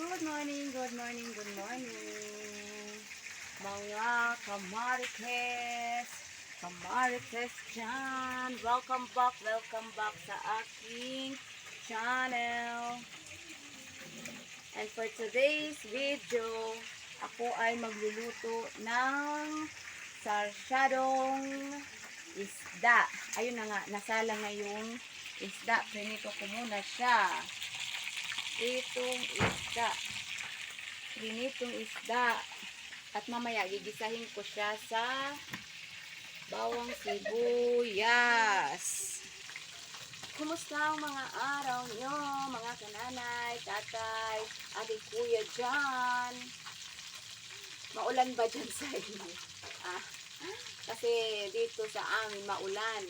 Good morning, good morning, good morning. Mga kamarites, kamarites dyan. Welcome back, welcome back sa aking channel. And for today's video, ako ay magluluto ng sarsyadong isda. Ayun na nga, nasala na yung isda. Prinito ko muna siya. Itong isda. Prinitong isda. At mamaya, gigisahin ko siya sa bawang sibuyas. Kumusta ang mga araw niyo, mga kananay, tatay, ate kuya dyan? Maulan ba dyan sa inyo? Ah, kasi dito sa amin maulan.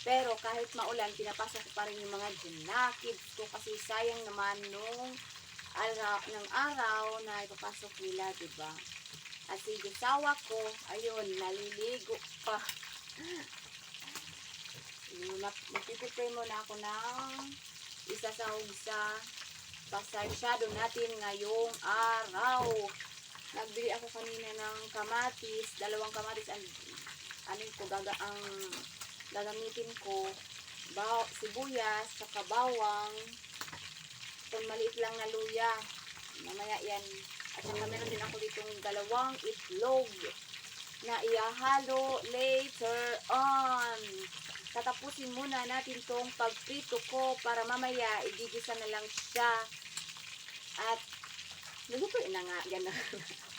Pero kahit maulan, pinapasok pa rin yung mga ginakid ko kasi sayang naman nung araw, ng araw na ipapasok nila, ba? At si josawa ko, ayun, naliligo pa. Magpipipray muna ako ng isa sa sa pasarsyado natin ngayong araw. Nagbili ako kanina ng kamatis, dalawang kamatis, ang ano ko, gaga, ang gagamitin ko, sibuyas, saka bawang, itong maliit lang na luya, mamaya yan. At saka meron din ako ditong dalawang itlog na iahalo later on. Tatapusin muna natin tong pagprito ko para mamaya igigisa na lang siya. At lulutuin na nga. Yan na.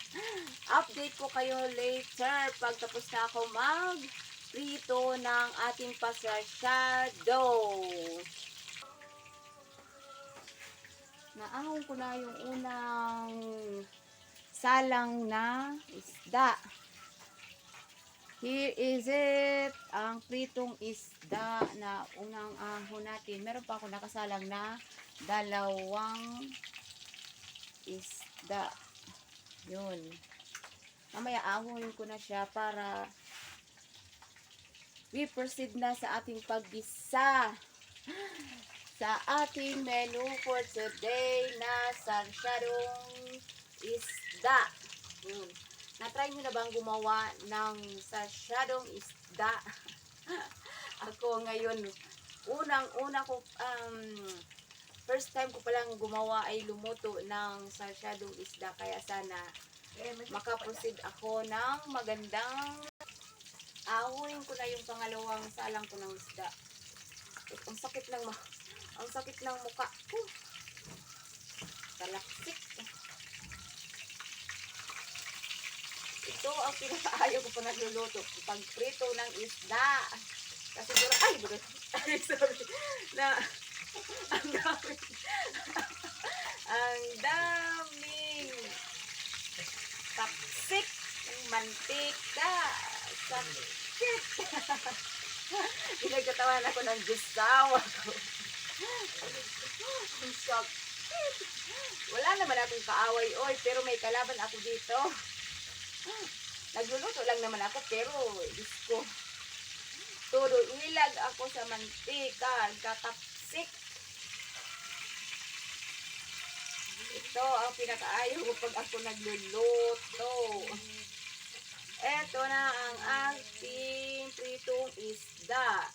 Update ko kayo later pag tapos na ako mag prito ng ating pasarsyado. Naahon ko na yung unang salang na isda. Here is it. Ang pritong isda na unang ahon natin. Meron pa ako nakasalang na dalawang isda. Yun. Mamaya ahonin ko na siya para we proceed na sa ating paggisa sa ating menu for today na sarsyadong isda. Yun. Na-try nyo na bang gumawa ng sarsyadong isda? Ako ngayon, unang-una ko, um, first time ko palang gumawa ay lumuto ng sarsyadong isda. Kaya sana makaproceed ako ng magandang ahuin ko na yung pangalawang salang ko ng isda. Ang sakit ng ma ang sakit ng muka ko. Talaksik. Ito ang pinakaayaw ko pa nagluluto. Pagprito ng isda. Kasi ay. Ay, sorry. Na, ang dami. ang daming tapsik ng mantika. Sakit. Pinagkatawan ako ng gustawa ko. Sakit. Wala naman akong kaaway, oy, pero may kalaban ako dito. Nagluluto lang naman ako, pero, Diyos ko, todo ilag ako sa mantika, katapsik. Ito ang pinakaayaw ko pag ako nagluluto. Ito na ang ating pritong isda.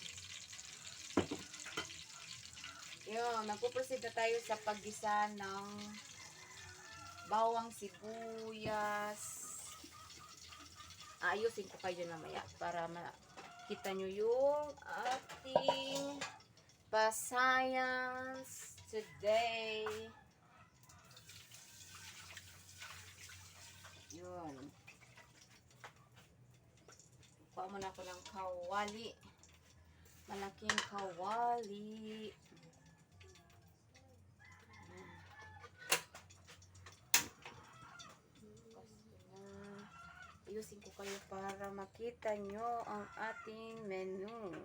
Yun, magpuproceed na tayo sa paggisa ng bawang sibuyas. Ayusin ko kayo namaya para makita nyo yung ating pascience today. Yun. Kuha muna ako ng kawali. Malaking kawali. Ayusin ko kayo para makita nyo ang ating menu.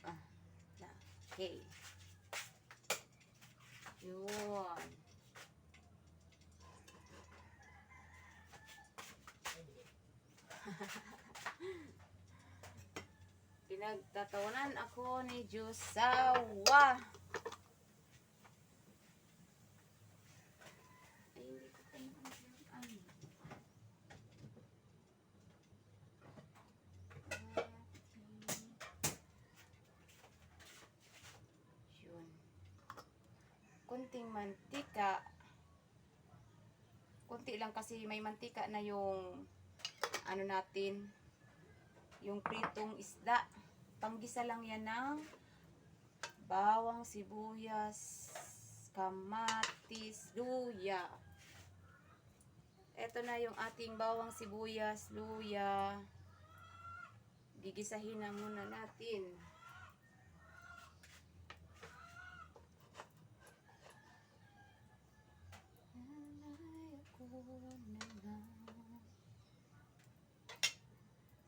Ah, okay. Yun. Pinagtatawanan ako ni Josawa. Kunting mantika. Kunti lang kasi may mantika na yung ano natin, yung pritong isda. Panggisa lang yan ng bawang, sibuyas, kamatis, luya. Ito na yung ating bawang, sibuyas, luya. Gigisahin na muna natin. Lang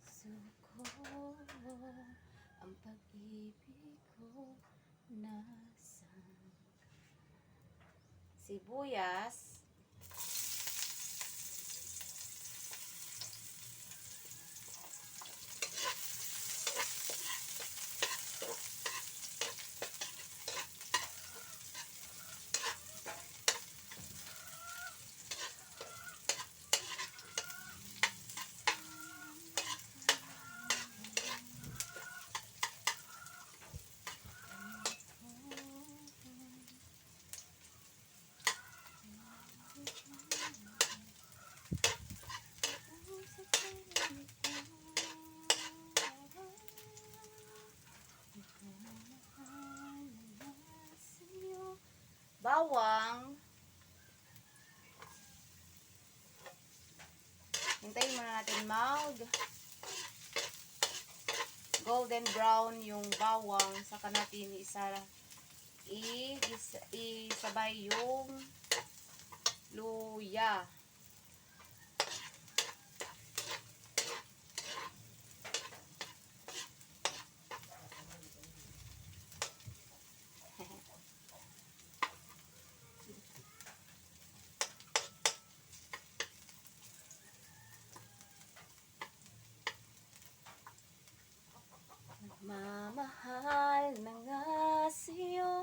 Suko ang pag-ibig ko nasa Sibuyas bawang. Hintayin muna natin mag golden brown yung bawang saka natin isa i is- isabay yung luya Mamahal na nga sa'yo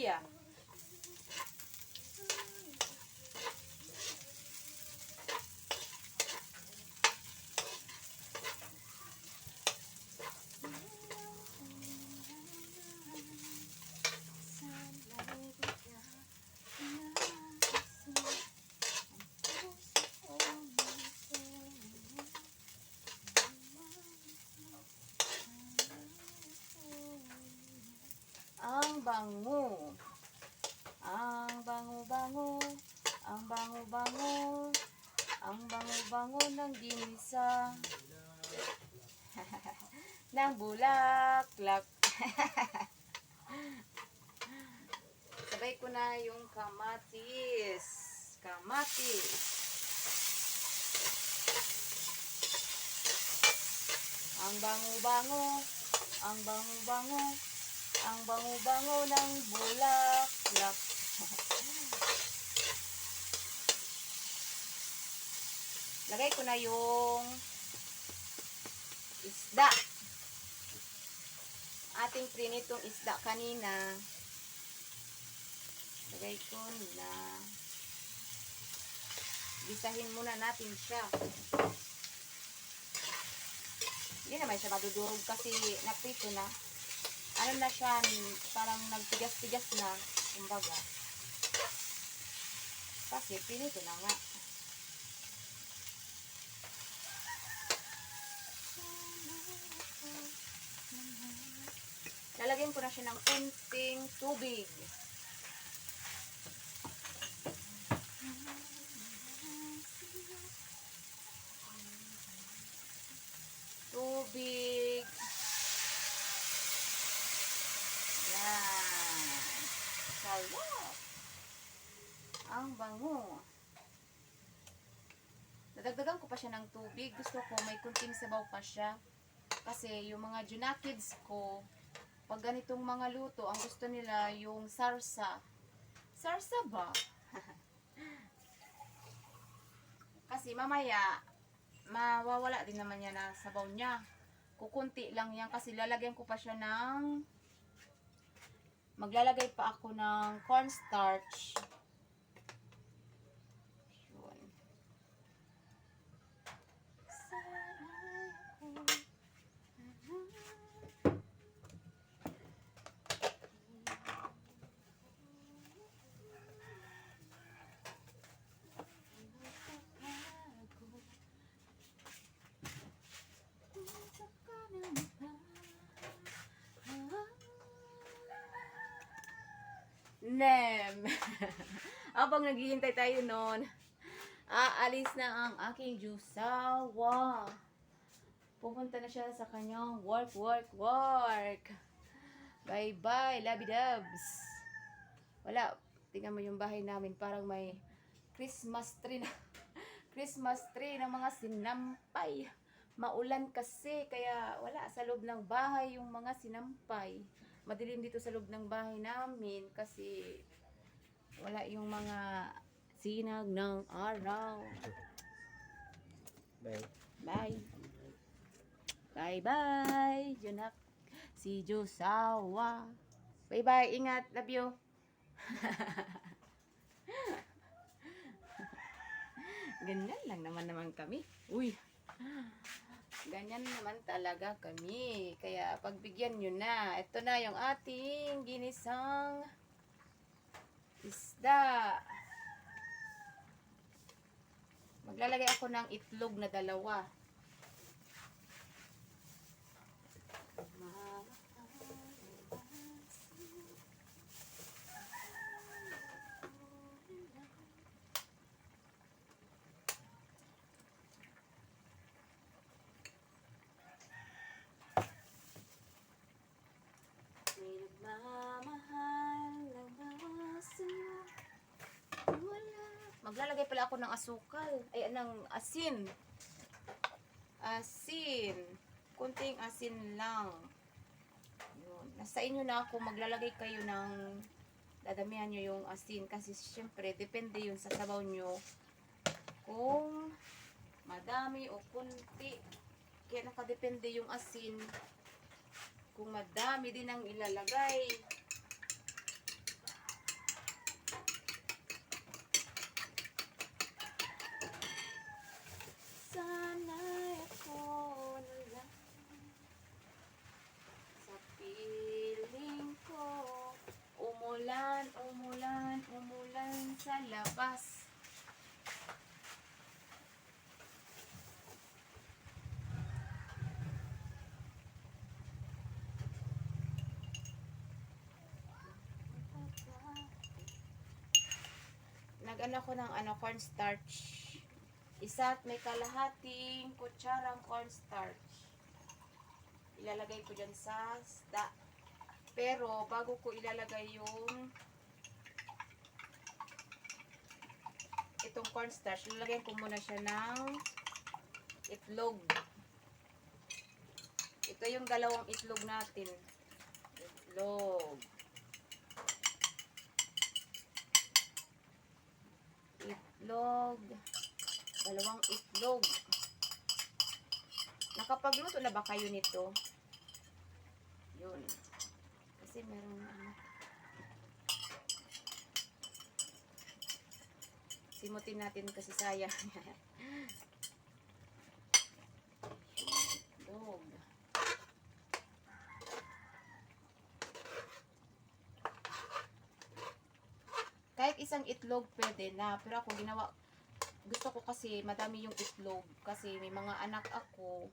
Luya Ang bango. Ang bango-bango. Ang bango-bango. Ang bango-bango ng ginisa. ng bulaklak. Sabay ko na yung kamatis. Kamatis. Ang bango-bango. Ang bango-bango. Ang bango-bango ng bulaklak. Lagay ko na yung isda. Ating prinitong isda kanina. Lagay ko na. Bisahin muna natin siya. Hindi naman siya madudurog kasi naprito na ano na siya, parang nagtigas-tigas na, kumbaga. Kasi pinito na nga. Lalagyan ko na siya ng kunting tubig. Tubig. Yan. Sarap. Ang bango. Nadagdagan ko pa siya ng tubig. Gusto ko may kunting sabaw pa siya. Kasi yung mga junakids ko, pag ganitong mga luto, ang gusto nila yung sarsa. Sarsa ba? Kasi mamaya, mawawala din naman yan na sabaw niya. Kukunti lang yan kasi lalagyan ko pa siya ng maglalagay pa ako ng cornstarch Nem. Habang naghihintay tayo noon, aalis na ang aking jusawa. Pupunta na siya sa kanyang work, work, work. Bye-bye, labi-dubs. Wala, tingnan mo yung bahay namin, parang may Christmas tree na. Christmas tree ng mga sinampay. Maulan kasi, kaya wala sa loob ng bahay yung mga sinampay. Madilim dito sa loob ng bahay namin kasi wala yung mga sinag ng araw. Bye. Bye. Bye-bye. Junak. Si Josawa. Bye-bye. Ingat. Love you. Ganyan lang naman naman kami. Uy. Ganyan naman talaga kami. Kaya pagbigyan nyo na. Ito na yung ating ginisang isda. Maglalagay ako ng itlog na dalawa. May nagmamahal ng aso. Wala. Maglalagay pala ako ng asukal. Ay, ng asin. Asin. Kunting asin lang. Yun. Nasa inyo na ako. Maglalagay kayo ng dadamihan nyo yung asin. Kasi syempre, depende yun sa sabaw nyo. Kung madami o kunti. Kaya nakadepende yung asin. Kung madami din ang ilalagay. Sana'y ako na lang sa piling ko. Umulan, umulan, umulan sa labas. Nag-ano ko ng ano, cornstarch. Isa at may kalahating kutsarang cornstarch. Ilalagay ko dyan sa isda. Pero, bago ko ilalagay yung itong cornstarch, lalagyan ko muna siya ng itlog. Ito yung dalawang itlog natin. Itlog. Itlog. Dalawang itlog. Nakapagluto na ba kayo nito? Yun. Kasi meron ano. Simutin natin kasi sayang. Itlog. Kahit isang itlog pwede na. Pero ako ginawa, gusto ko kasi madami yung itlog. Kasi may mga anak ako.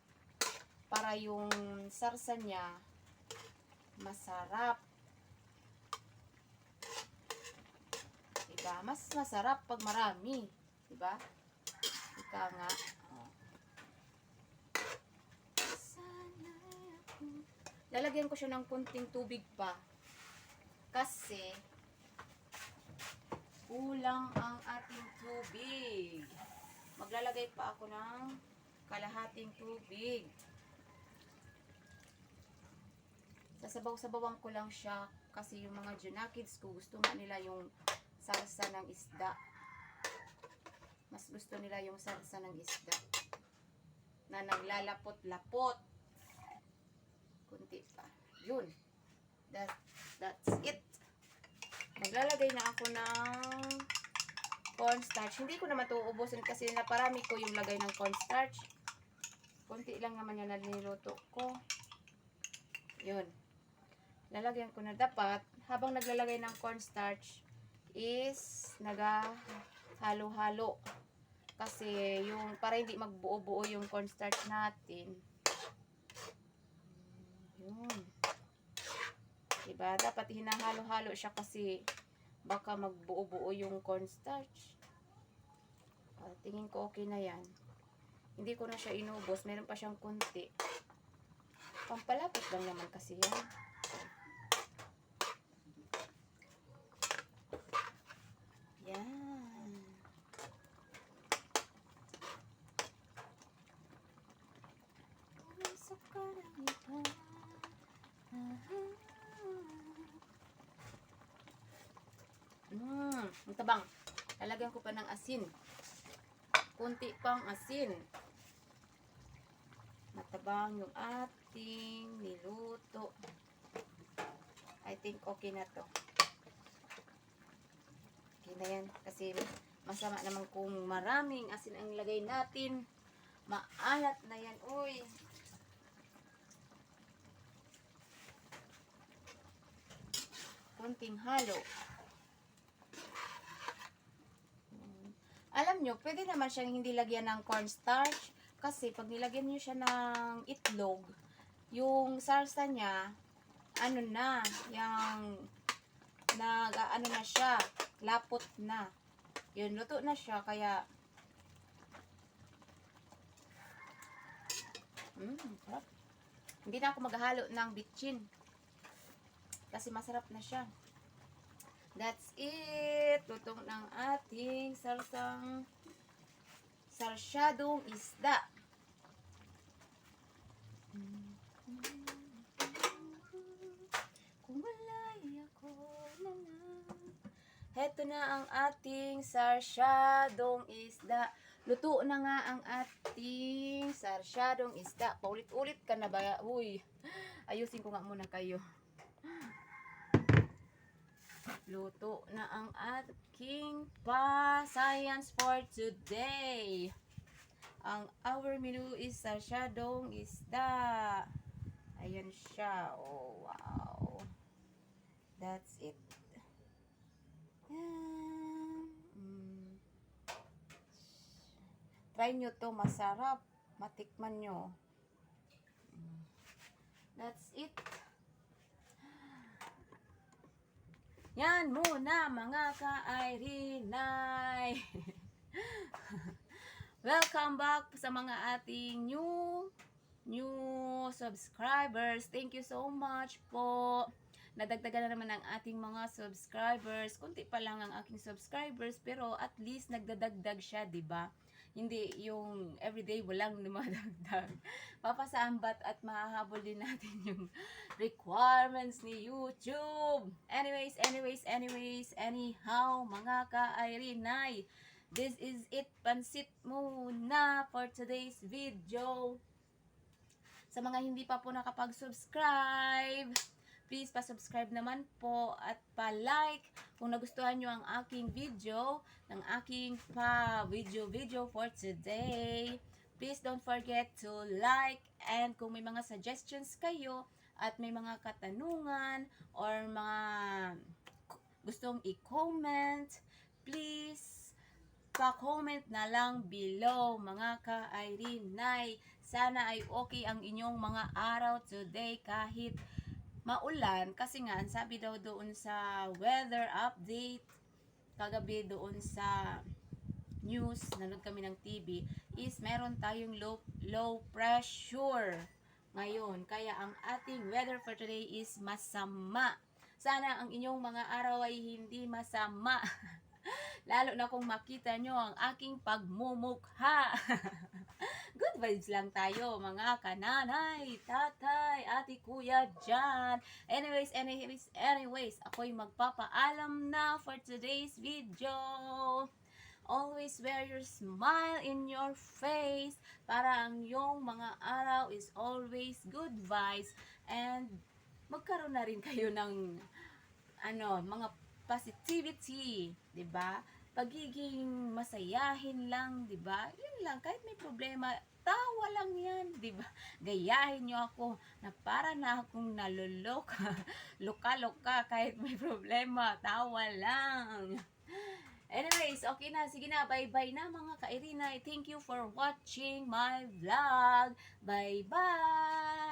Para yung sarsa niya masarap. Diba? Mas masarap pag marami. Diba? Ika nga. Oh. Lalagyan ko siya ng kunting tubig pa. Kasi kulang ang ating tubig. Maglalagay pa ako ng kalahating tubig. Sasabaw-sabawan ko lang siya kasi yung mga Junakids ko gusto nga nila yung salsa ng isda. Mas gusto nila yung salsa ng isda na naglalapot-lapot. Kunti pa. Yun. That, that's it. Maglalagay na ako ng cornstarch. Hindi ko naman ito uubusin kasi naparami ko yung lagay ng cornstarch. Kunti lang naman yan na niluto ko. Yun. Lalagyan ko na dapat, habang naglalagay ng cornstarch, is naga-halo-halo. Kasi yung, para hindi magbuo-buo yung cornstarch natin. Yun. Diba? Dapat hinahalo-halo siya kasi baka magbuo-buo yung cornstarch. Ah, tingin ko okay na yan. Hindi ko na siya inubos. Meron pa siyang kunti. Pampalapot lang naman kasi. Yan. Pumasok ka ng iba. Mmm, ang tabang. Lalagyan ko pa ng asin. Kunti pang asin. Matabang yung ating niluto. I think okay na to. Okay na yan. Kasi masama naman kung maraming asin ang ilagay natin. Maalat na yan. Uy. Kunting halo. Mm. Alam nyo, pwede naman siyang hindi lagyan ng cornstarch. Kasi pag nilagyan nyo siya ng itlog, yung sarsa niya, ano na, yung nag, ano na siya, lapot na. Yun, luto na siya, kaya, mm, sarap. Hindi na ako maghalo ng bitchin. Kasi masarap na siya. That's it. Lutong ng ating sarsang sarsyadong isda. Heto na ang ating sarsyadong isda. Luto na nga ang ating sarsyadong isda. Paulit-ulit ka na ba? Uy, ayusin ko nga muna kayo. Luto na ang aking pa-science for today. Ang our menu is sarsyadong isda. Ayan siya. Oh, wow. That's it. Mm. Try nyo to. Masarap. Matikman nyo. Mm. That's it. Yan muna mga ka-Irinay. Welcome back sa mga ating new new subscribers. Thank you so much po. Nadagdagan na naman ang ating mga subscribers. Kunti pa lang ang aking subscribers pero at least nagdadagdag siya, 'di ba? Hindi yung everyday walang dumadagdag. Papasambat at mahahabol din natin yung requirements ni YouTube. Anyways, anyways, anyways, anyhow, mga ka-Irinay, this is it. Pansit muna for today's video. Sa mga hindi pa po nakapag-subscribe, please pa-subscribe naman po at pa-like kung nagustuhan nyo ang aking video, ng aking pa-video video for today. Please don't forget to like and kung may mga suggestions kayo at may mga katanungan or mga gustong i-comment, please pa-comment na lang below mga ka-Irene Sana ay okay ang inyong mga araw today kahit maulan kasi nga sabi daw doon sa weather update kagabi doon sa news nanood kami ng TV is meron tayong low low pressure ngayon. Kaya ang ating weather for today is masama. Sana ang inyong mga araw ay hindi masama. Lalo na kung makita nyo ang aking pagmumukha good vibes lang tayo, mga kananay, tatay, ate, kuya, dyan. Anyways, anyways, anyways, ako'y magpapaalam na for today's video. Always wear your smile in your face para ang iyong mga araw is always good vibes and magkaroon na rin kayo ng ano, mga positivity, 'di ba? pagiging masayahin lang, 'di ba? Yun lang, kahit may problema, tawa lang 'yan, 'di ba? Gayahin niyo ako na para na akong naluloka, luka-luka kahit may problema, tawa lang. Anyways, okay na. Sige na, bye-bye na mga ka-Irina. Thank you for watching my vlog. Bye-bye!